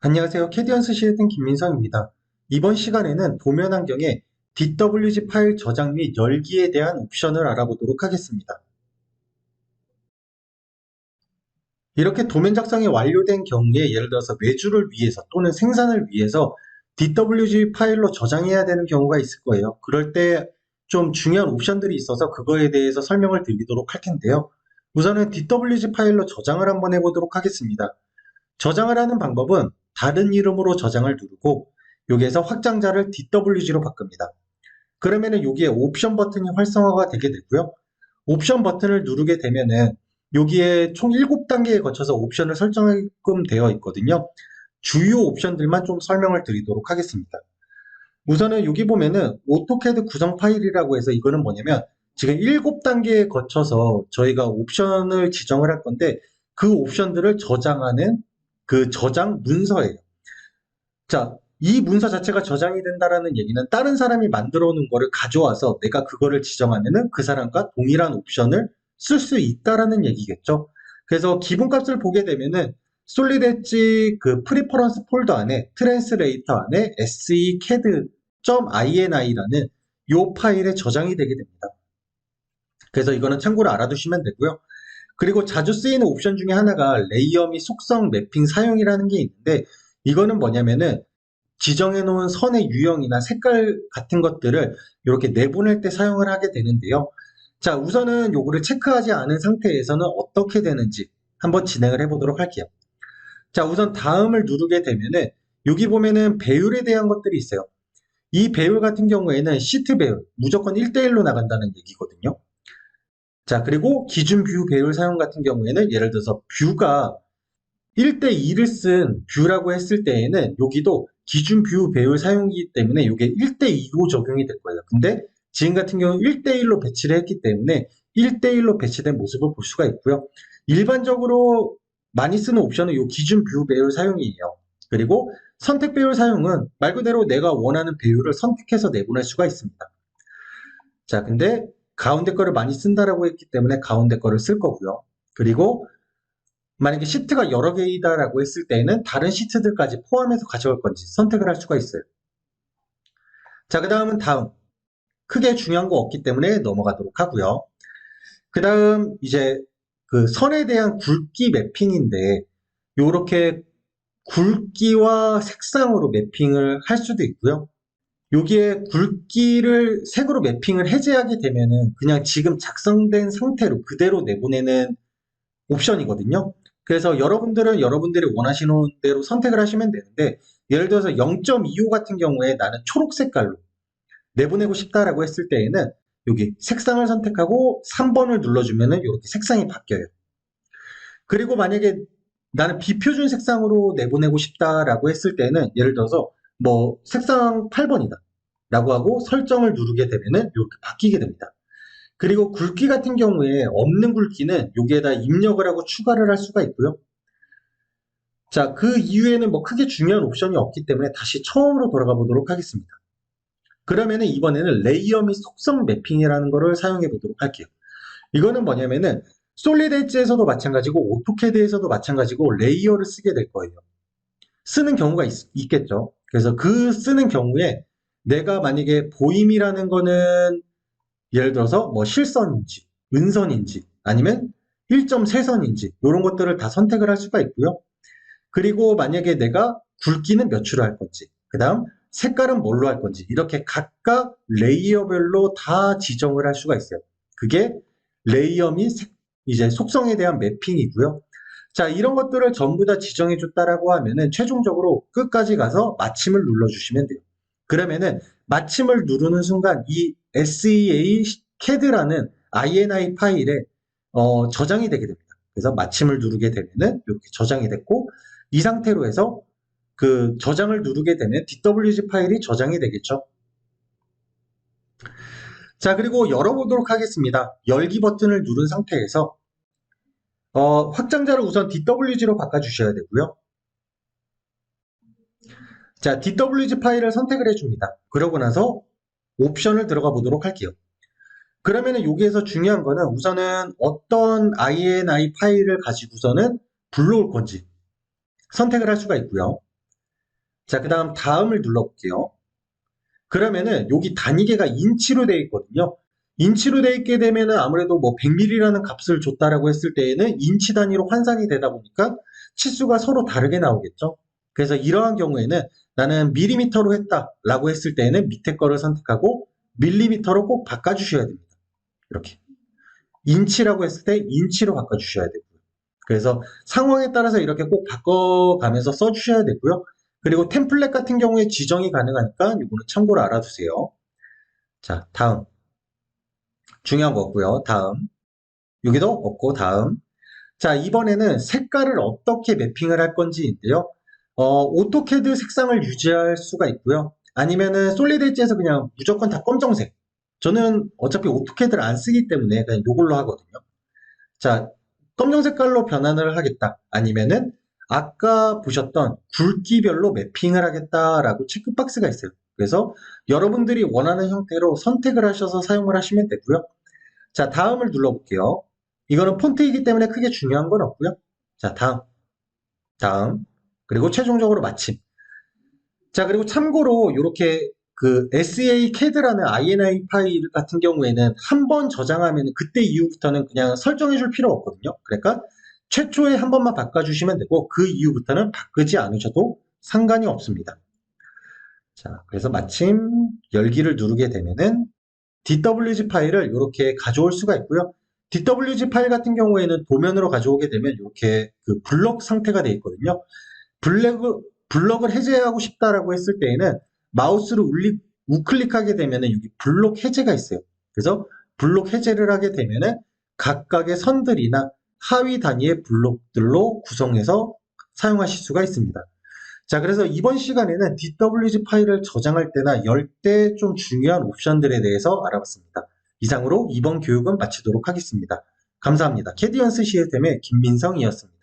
안녕하세요. 캐디언스 시에든 김민성입니다. 이번 시간에는 도면 환경에 DWG 파일 저장 및 열기에 대한 옵션을 알아보도록 하겠습니다. 이렇게 도면 작성이 완료된 경우에 예를 들어서 외주를 위해서 또는 생산을 위해서 DWG 파일로 저장해야 되는 경우가 있을 거예요. 그럴 때 좀 중요한 옵션들이 있어서 그거에 대해서 설명을 드리도록 할 텐데요. 우선은 DWG 파일로 저장을 한번 해보도록 하겠습니다. 저장을 하는 방법은 다른 이름으로 저장을 누르고 여기에서 확장자를 DWG로 바꿉니다. 그러면은 여기에 옵션 버튼이 활성화가 되게 되고요. 옵션 버튼을 누르게 되면은 여기에 총 7단계에 거쳐서 옵션을 설정하게끔 되어 있거든요. 주요 옵션들만 좀 설명을 드리도록 하겠습니다. 우선은 여기 보면은 오토캐드 구성 파일이라고 해서 이거는 뭐냐면 지금 7단계에 거쳐서 저희가 옵션을 지정을 할 건데 그 옵션들을 저장하는 그 저장 문서예요. 자, 이 문서 자체가 저장이 된다라는 얘기는 다른 사람이 만들어 놓은 거를 가져와서 내가 그거를 지정하면은 그 사람과 동일한 옵션을 쓸 수 있다라는 얘기겠죠. 그래서 기본값을 보게 되면은 솔리드 엣지 그 프리퍼런스 폴더 안에 트랜스레이터 안에 secad.ini라는 요 파일에 저장이 되게 됩니다. 그래서 이거는 참고로 알아두시면 되고요. 그리고 자주 쓰이는 옵션 중에 하나가 레이어 및 속성 매핑 사용이라는 게 있는데 이거는 뭐냐면은 지정해 놓은 선의 유형이나 색깔 같은 것들을 이렇게 내보낼 때 사용을 하게 되는데요. 자, 우선은 요거를 체크하지 않은 상태에서는 어떻게 되는지 한번 진행을 해 보도록 할게요. 자, 우선 다음을 누르게 되면은 여기 보면은 배율에 대한 것들이 있어요. 이 배율 같은 경우에는 시트 배율 무조건 1대1로 나간다는 얘기거든요. 자, 그리고 기준 뷰 배율 사용 같은 경우에는 예를 들어서 뷰가 1대 2를 쓴 뷰라고 했을 때에는 여기도 기준 뷰 배율 사용이기 때문에 이게 1대 2로 적용이 될 거예요. 근데 지금 같은 경우는 1대 1로 배치를 했기 때문에 1대 1로 배치된 모습을 볼 수가 있고요. 일반적으로 많이 쓰는 옵션은 이 기준 뷰 배율 사용이에요. 그리고 선택 배율 사용은 말 그대로 내가 원하는 배율을 선택해서 내보낼 수가 있습니다. 자, 근데 가운데 거를 많이 쓴다라고 했기 때문에 가운데 거를 쓸 거고요. 그리고 만약에 시트가 여러 개이다라고 했을 때에는 다른 시트들까지 포함해서 가져갈 건지 선택을 할 수가 있어요. 자, 그 다음은 다음. 크게 중요한 거 없기 때문에 넘어가도록 하고요. 그 다음 이제 그 선에 대한 굵기 매핑인데 요렇게 굵기와 색상으로 매핑을 할 수도 있고요. 여기에 굵기를 색으로 매핑을 해제하게 되면은 그냥 지금 작성된 상태로 그대로 내보내는 옵션이거든요. 그래서 여러분들은 여러분들이 원하시는 대로 선택을 하시면 되는데 예를 들어서 0.25 같은 경우에 나는 초록 색깔로 내보내고 싶다라고 했을 때에는 여기 색상을 선택하고 3번을 눌러주면은 이렇게 색상이 바뀌어요. 그리고 만약에 나는 비표준 색상으로 내보내고 싶다라고 했을 때는 예를 들어서 뭐 색상 8번이다 라고 하고 설정을 누르게 되면은 이렇게 바뀌게 됩니다. 그리고 굵기 같은 경우에 없는 굵기는 여기에다 입력을 하고 추가를 할 수가 있고요. 자, 그 이후에는 뭐 크게 중요한 옵션이 없기 때문에 다시 처음으로 돌아가 보도록 하겠습니다. 그러면은 이번에는 레이어 및 속성 매핑이라는 거를 사용해 보도록 할게요. 이거는 뭐냐면은 솔리드 엣지에서도 마찬가지고 오토캐드에서도 마찬가지고 레이어를 쓰게 될 거예요. 쓰는 경우가 있, 겠죠 그래서 그 쓰는 경우에 내가 만약에 보임이라는 거는 예를 들어서 뭐 실선인지 은선인지 아니면 1.3선인지 이런 것들을 다 선택을 할 수가 있고요. 그리고 만약에 내가 굵기는 몇으로 할 건지 그 다음 색깔은 뭘로 할 건지 이렇게 각각 레이어별로 다 지정을 할 수가 있어요. 그게 레이어 및 색, 이제 속성에 대한 매핑이고요. 자, 이런 것들을 전부 다 지정해 줬다라고 하면은 최종적으로 끝까지 가서 마침을 눌러 주시면 돼요. 그러면은 마침을 누르는 순간 이 SEA CAD라는 INI 파일에 어, 저장이 되게 됩니다. 그래서 마침을 누르게 되면은 이렇게 저장이 됐고 이 상태로 해서 그 저장을 누르게 되면 DWG 파일이 저장이 되겠죠. 자, 그리고 열어보도록 하겠습니다. 열기 버튼을 누른 상태에서 어, 확장자를 우선 DWG로 바꿔주셔야 되고요. 자, DWG 파일을 선택을 해줍니다. 그러고 나서 옵션을 들어가 보도록 할게요. 그러면은 여기에서 중요한 거는 우선은 어떤 INI 파일을 가지고서는 불러올 건지 선택을 할 수가 있고요. 자, 그 다음 다음을 눌러볼게요. 그러면은 여기 단위계가 인치로 되어 있거든요. 인치로 되어 있게 되면은 아무래도 뭐 100mm라는 값을 줬다라고 했을 때에는 인치 단위로 환산이 되다 보니까 치수가 서로 다르게 나오겠죠. 그래서 이러한 경우에는 나는 밀리미터로 했다라고 했을 때에는 밑에 거를 선택하고 밀리미터로 꼭 바꿔주셔야 됩니다. 이렇게. 인치라고 했을 때 인치로 바꿔주셔야 되고요. 그래서 상황에 따라서 이렇게 꼭 바꿔가면서 써주셔야 되고요. 그리고 템플릿 같은 경우에 지정이 가능하니까 이거는 참고로 알아두세요. 자, 다음. 중요한 거고요. 다음. 여기도 없고 다음. 자, 이번에는 색깔을 어떻게 매핑을 할 건지인데요. 어, 오토캐드 색상을 유지할 수가 있고요. 아니면은 솔리드 엣지에서 그냥 무조건 다 검정색. 저는 어차피 오토캐드를 안 쓰기 때문에 그냥 이걸로 하거든요. 자, 검정 색깔로 변환을 하겠다. 아니면은 아까 보셨던 굵기별로 매핑을 하겠다라고 체크박스가 있어요. 그래서 여러분들이 원하는 형태로 선택을 하셔서 사용을 하시면 되고요. 자, 다음을 눌러볼게요. 이거는 폰트이기 때문에 크게 중요한 건 없고요. 자, 다음. 다음. 그리고 최종적으로 마침. 자, 그리고 참고로 이렇게 그 SA CAD라는 INI 파일 같은 경우에는 한 번 저장하면 그때 이후부터는 그냥 설정해 줄 필요 없거든요. 그러니까 최초에 한 번만 바꿔주시면 되고 그 이후부터는 바꾸지 않으셔도 상관이 없습니다. 자, 그래서 마침 열기를 누르게 되면은 DWG 파일을 이렇게 가져올 수가 있고요. DWG 파일 같은 경우에는 도면으로 가져오게 되면 이렇게 그 블럭 상태가 되어 있거든요. 블랙을, 블럭을 해제하고 싶다라고 했을 때에는 마우스를 울리, 우클릭하게 되면은 여기 블록 해제가 있어요. 그래서 블록 해제를 하게 되면은 각각의 선들이나 하위 단위의 블록들로 구성해서 사용하실 수가 있습니다. 자, 그래서 이번 시간에는 DWG 파일을 저장할 때나 열 때 좀 중요한 옵션들에 대해서 알아봤습니다. 이상으로 이번 교육은 마치도록 하겠습니다. 감사합니다. 캐디언스 시스템의 김민성이었습니다.